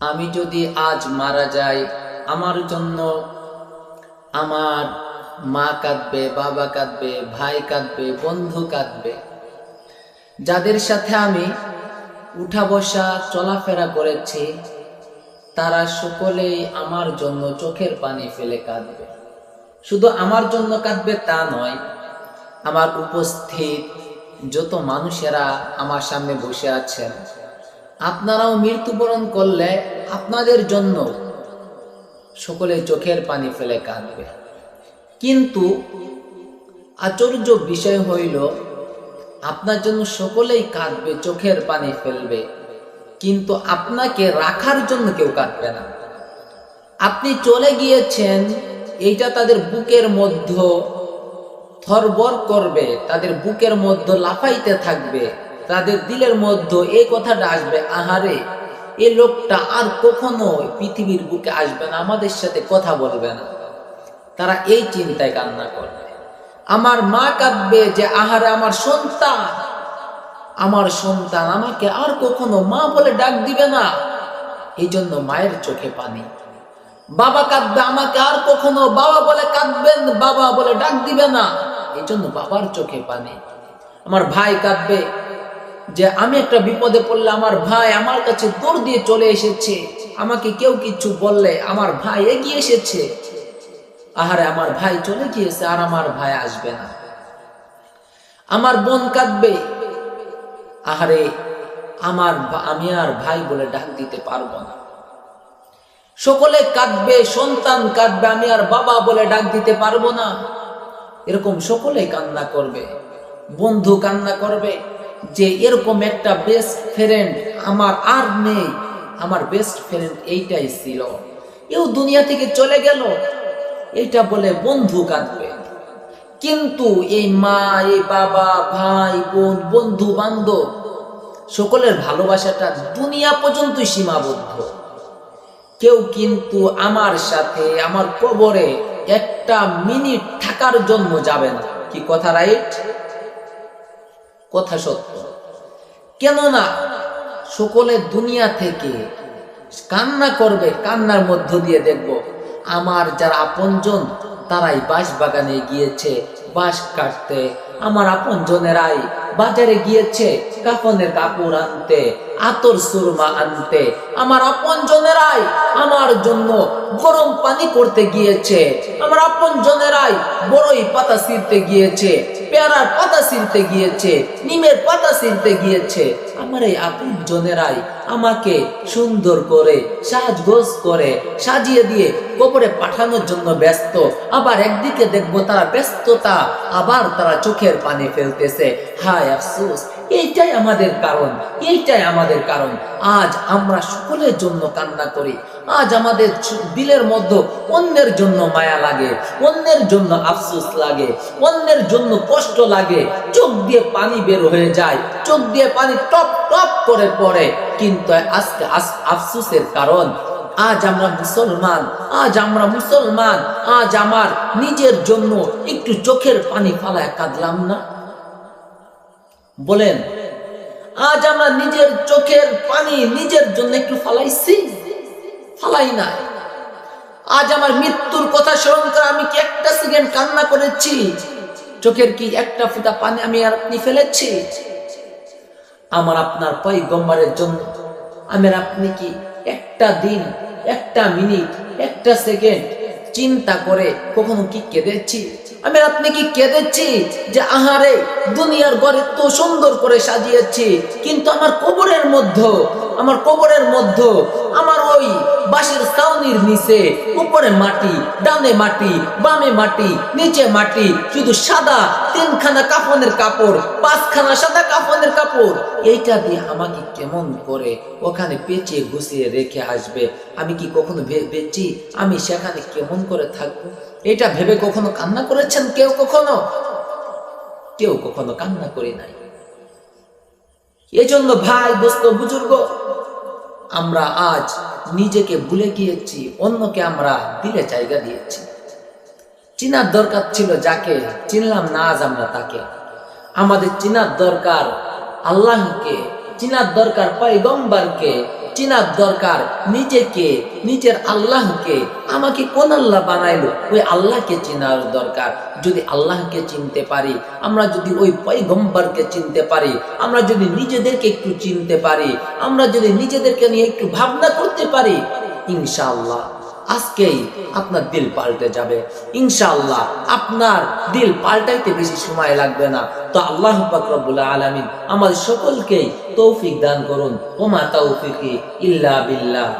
আমি যদি আজ মারা যাই, আমার জন্য আমার মা কাঁদবে, বাবা কাঁদবে, ভাই কাঁদবে, বন্ধু কাঁদবে। যাদের সাথে আমি উঠা বসা, চলাফেরা করেছি, তারা সকলেই আমার জন্য চোখের পানি ফেলে কাঁদবে। শুধু আমার জন্য কাঁদবে তা নয়, আমার উপস্থিত যত মানুষেরা আমার সামনে বসে আছেন আপনারাও মৃত্যুবরণ করলে আপনাদের জন্য সকলে চোখের পানি ফেলে কাঁদবে। কিন্তু আশ্চর্য বিষয় হইল, আপনার জন্য সকলেই কাঁদবে, চোখের পানি ফেলবে। কিন্তু আপনাকে রাখার জন্য কেউ কাঁদবে না। আপনি চলে গিয়েছেন, এইটা তাদের বুকের মধ্য থরবর করবে, তাদের বুকের মধ্যে লাফাইতে থাকবে। তাদের দিলের মধ্যে এই কথাটা আসবে, আহারে, এ লোকটা আর কখনো পৃথিবীর বুকে আসবে না, আমাদের সাথে কথা বলবে না। তারা এই চিন্তায় কান্না করবে। আমার মা কাঁদবে যে, আহারে, আমার সন্তান আমার সন্তান আমাকে আর কখনো মা বলে ডাক দিবে না। এই জন্য মায়ের চোখে পানি। বাবা কাঁদবে আমাকে আর কখনো বাবা বলে কাঁদবেন বাবা বলে ডাক দিবে না। এই জন্য বাবার চোখে পানি। আমার ভাই কাঁদবে যে আমি একটা বিপদে পড়লে আমার ভাই আমার কাছে দৌড় দিয়ে চলে এসেছে। আমাকে কেউ কিছু বললে আমার ভাই এগিয়ে এসেছে। আহারে, আমার ভাই চলে গিয়েছে আর আমার ভাই আসবে না। আমার বোন কাঁদবে। আহারে, আমার আমি আর ভাই বলে ডাক দিতে পারব না। সকলে কাঁদবে, সন্তান কাঁদবে, আমি আর বাবা বলে ডাক দিতে পারব না। এরকম সকলে কান্না করবে, বন্ধু কান্না করবে। যে এরকম একটা বেস্ট ফ্রেন্ড আমার আর নেই। আমার বেস্ট ফ্রেন্ড এইটাই ছিল। এও দুনিয়া থেকে চলে গেল। এইটা বলে বন্ধু কাঁদবে। কিন্তু এই মা, এই বাবা, ভাই, বোন, বন্ধু বান্ধব, সকলের ভালোবাসাটা দুনিয়া পর্যন্তই সীমাবদ্ধ। কেউ কিন্তু আমার সাথে, আমার কবরে একটা মিনিট থাকার জন্য যাবে না। কি কথা, রাইট? কথা সত্য। কেননা, সকলে দুনিয়া থেকে কান্না করবে, কান্নার মধ্য দিয়ে দেখব, আমার যারা আপনজন, তারাই বাঁশ বাগানে গিয়েছে, বাঁশ কাটতে। আমার আপনজনেরাই বাজারে গিয়েছে, কাফনের কাপড় আনতে, আতর সুরমা আনতে। আমার আপনজনেরাই আমার জন্য গরম পানি করতে গিয়েছে। আমার আপনজনেরাই বড়ই পাতা ছিঁড়তে গিয়েছে, পেয়ারার পাতা ছিঁড়তে গিয়েছে, নিমের পাতা ছিঁড়তে গিয়েছে। আমার এই আপন জনেরাই আমাকে সুন্দর করে, সাজগোজ করে, সাজিয়ে দিয়ে কবরে পাঠানোর জন্য ব্যস্ত। আবার একদিকে দেখব তারা ব্যস্ততা, আবার তারা চোখের পানি ফেলতেছে। হায় আফসোস। এইটাই আমাদের কারণ, এইটাই আমাদের কারণ। আজ আমরা সকলের জন্য কান্না করি। আজ আমাদের দিলের মধ্যে অন্যের জন্য মায়া লাগে, অন্যের জন্য আফসোস লাগে, অন্যের জন্য কষ্ট লাগে। চোখ দিয়ে পানি বের হয়ে যায়, চোখ দিয়ে পানি টপ টপ করে পড়ে। কিন্তু আজকে আফসোসের কারণ, আজ আমরা মুসলমান, আজ আমরা মুসলমান, আজ আমার নিজের জন্য একটু চোখের পানি ফালায় কাঁদলাম না? বলেন, আজ আমরা নিজের চোখের পানি নিজের জন্য একটু ফালাইছি? ফালাই না আজ আমার মৃত্যুর কথা স্মরণ করে আমি কি একটা সেকেন্ড কান্না করেছি? চোখের কি একটা ফোঁটা পানি আমি আর আপনি ফেলেছি? আমার আপনার পয়গম্বরের জন্য আমি আপনি কি একটা দিন, একটা মিনিট, একটা সেকেন্ড চিন্তা করে কখনো কি কেঁদেছি? আমি আপনি কি কেঁদেছি যে আহারে দুনিয়ার ঘরে তো সুন্দর করে সাজিয়েছি, কিন্তু আমার কবরের মধ্যে আমার কবরের মধ্যে। আমার ওই বাঁশের ছাউনির নিচে, উপরে মাটি, ডানে মাটি, বামে মাটি, নিচে মাটি, শুধু সাদা তিনখানা কাফনের কাপড়, পাঁচখানা সাদা কাফনের কাপড়। এইটা দিয়ে আমাকে কেমন করে ওখানে পেঁচিয়ে গুছিয়ে রেখে আসবে? আমি কি কখনো ভেবেছি আমি সেখানে কেমন করে থাকব? এটা ভেবে কখনো কান্না করেছেন কেউ কখনো? কেউ কখনো কান্না করি নাই। এজন্য ভাই, দোস্ত, বুজুর্গ, আমরা আজ নিজেকে ভুলে গিয়েছি, অন্যকে আমরা দিলে জায়গা দিয়েছি। চিনার দরকার ছিল যাকে, চিনলাম না আজ আমরা তাকে। আমাদের চিনার দরকার আল্লাহকে, চিনার দরকার পয়গম্বরকে চিনার দরকার, নিজেকে, নিজের আল্লাহকে। আমাকে কোন আল্লাহ বানাইলো? ওই আল্লাহকে চিনার দরকার। যদি আল্লাহকে চিনতে পারি, আমরা যদি ওই পৈগম্বরকে চিনতে পারি, আমরা যদি নিজেদেরকে একটু চিনতে পারি, আমরা যদি নিজেদেরকে নিয়ে একটু ভাবনা করতে পারি, ইনশাআল্লাহ। আজকেই আপনার দিল পাল্টে যাবে। ইনশাআল্লাহ আপনার দিল পাল্টাইতে বেশি সময় লাগবে না। তো আল্লাহ রব্বুল আলামিন আমাদের সকলকেই তৌফিক দান করুন। ওমা তৌফিকি ইল্লা বিল্লাহ।